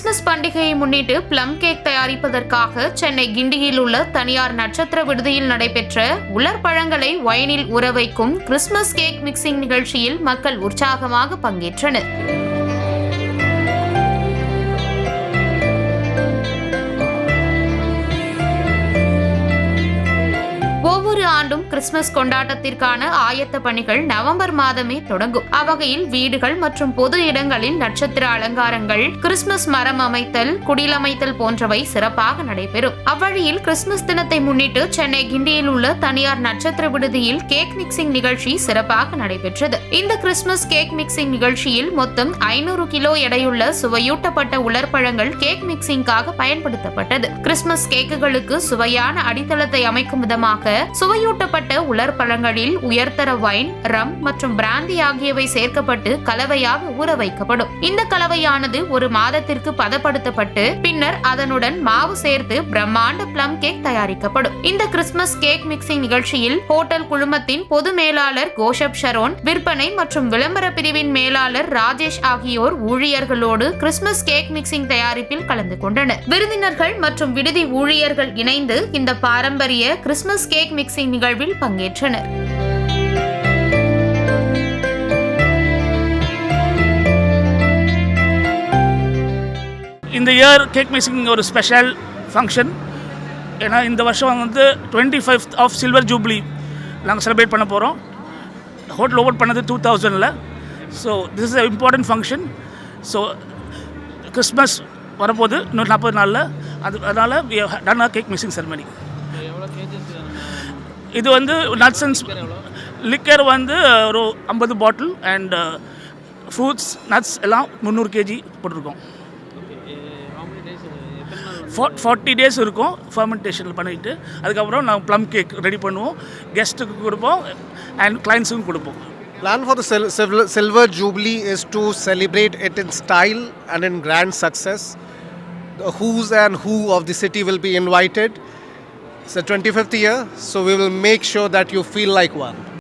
பண்டிகையை முன்னிட்டு PM cake தயாரிப்பதற்காக Chennai கிண்டியில் உள்ள தனியார் நட்சத்திர விடுதியில் நடைபெற்ற உலர் பழங்களை ஒயினில் உறவைக்கும் கிறிஸ்துமஸ் கேக் மிக்சிங் நிகழ்ச்சியில் மக்கள் உற்சாகமாக பங்கேற்றனர். ஒவ்வொரு ஆண்டும் கிறிஸ்துமஸ் கொண்டாட்டத்திற்கான ஆயத்த பணிகள் நவம்பர் மாதமே தொடங்கும். அவ்வகையில் வீடுகள் மற்றும் பொது இடங்களில் நட்சத்திர அலங்காரங்கள் கிறிஸ்துமஸ் மரம் அமைத்தல் குடிலமைத்தல் போன்றவை சிறப்பாக நடைபெறும். அவ்வழியில் கிறிஸ்துமஸ் தினத்தை முன்னிட்டு சென்னை கிண்டியில் உள்ள தனியார் நட்சத்திர விடுதியில் கேக் மிக்சிங் நிகழ்ச்சி சிறப்பாக நடைபெற்றது. இந்த கிறிஸ்துமஸ் கேக் மிக்சிங் நிகழ்ச்சியில் மொத்தம் ஐநூறு கிலோ எடையுள்ள சுவையூட்டப்பட்ட உலர்பழங்கள் கேக் மிக்சிங்காக பயன்படுத்தப்பட்டது. கிறிஸ்துமஸ் கேக்குகளுக்கு சுவையான அடித்தளத்தை அமைக்கும் விதமாக சுவையூட்டப்பட்ட உலர் பழங்களில் உயர்தர வைன் ரம் மற்றும் பிராந்தி ஆகியவை சேர்க்கப்பட்டு கலவையாக ஊற வைக்கப்படும். இந்த கலவையானது ஒரு மாதத்திற்கு பதப்படுத்தப்பட்டு பின்னர் அதனுடன் மாவு சேர்த்து பிரம்மாண்ட பிளம் கேக் தயாரிக்கப்படும். இந்த கிறிஸ்துமஸ் கேக் மிக்சிங் நிகழ்ச்சியில் ஹோட்டல் குழுமத்தின் பொது மேலாளர் கோஷப் ஷரோன் விற்பனை மற்றும் விளம்பர பிரிவின் மேலாளர் ராஜேஷ் ஆகியோர் ஊழியர்களோடு கிறிஸ்துமஸ் கேக் மிக்சிங் தயாரிப்பில் கலந்து கொண்டனர். விருந்தினர்கள் மற்றும் விடுதி ஊழியர்கள் இணைந்து இந்த பாரம்பரிய கிறிஸ்துமஸ் கேக் மிக்சிங் நிகழ்வில் பங்கேற்றனர். இந்த இயர் கேக் மிக்சிங் ஒரு ஸ்பெஷல் ஃபங்க்ஷன் ஏன்னா இந்த வருஷம் வந்து twenty five of silver jubilee நாங்கள் செலிப்ரேட் பண்ண போகிறோம் ஹோட்டல் ஓப்பன் பண்ணது two தௌசண்டில் so this is important function so Christmas வரப்போகுது இன்னொரு நாற்பது நாளில். அது அதனால் டன் கேக் மிக்சிங் செரமனி இது வந்து நட்ஸ் அண்ட் லிக்கர் வந்து ஒரு ஐம்பது பாட்டில் அண்ட் ஃப்ரூட்ஸ் நட்ஸ் எல்லாம் முந்நூறு கேஜி போட்டிருக்கோம் ஃபார்ட்டி டேஸ் இருக்கும் ஃபர்மெண்டேஷனில் பண்ணிட்டு அதுக்கப்புறம் நாங்கள் ப்ளம் கேக் ரெடி பண்ணுவோம் கெஸ்ட்டுக்கு கொடுப்போம் அண்ட் கிளைண்ட்ஸுக்கும் கொடுப்போம் Plan for the Sil- Sil- Silver Jubilee is to celebrate it in style and in grand success. The who's and who of the city will be invited. It's the 25th year, so we will make sure that you feel like one.